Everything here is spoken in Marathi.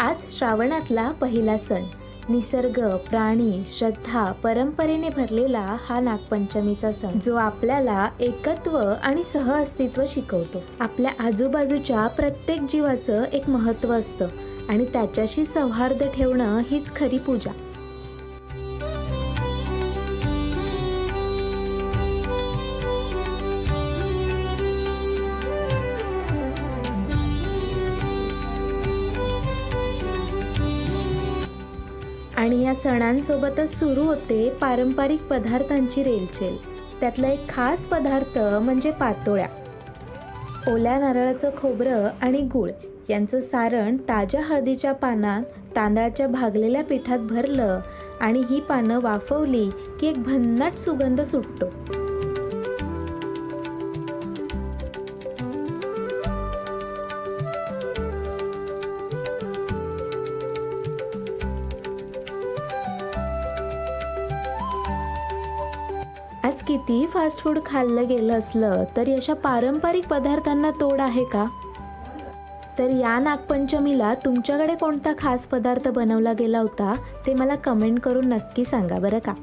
आज श्रावणातला पहिला सण. निसर्ग प्राणी श्रद्धा परंपरेने भरलेला हा नागपंचमीचा सण जो आपल्याला एकत्व आणि सहअस्तित्व शिकवतो. आपल्या आजूबाजूच्या प्रत्येक जीवाचं एक महत्त्व असतं आणि त्याच्याशी सौहार्द ठेवणं हीच खरी पूजा. आणि या सणांसोबतच सुरू होते पारंपरिक पदार्थांची रेलचेल. त्यातला एक खास पदार्थ म्हणजे पातोळ्या. ओल्या नारळाचं खोबरं आणि गूळ यांचं सारण ताज्या हळदीच्या पानात तांदळाच्या भागलेल्या पिठात भरलं आणि ही पानं वाफवली की एक भन्नाट सुगंध सुटतो. आज कितीही फास्ट फूड खाल्लं गेलं असलं तरी अशा पारंपरिक पदार्थांना तोड आहे का? तर या नागपंचमीला तुमच्याकडे कोणता खास पदार्थ बनवला गेला होता ते मला कमेंट करून नक्की सांगा बरं का.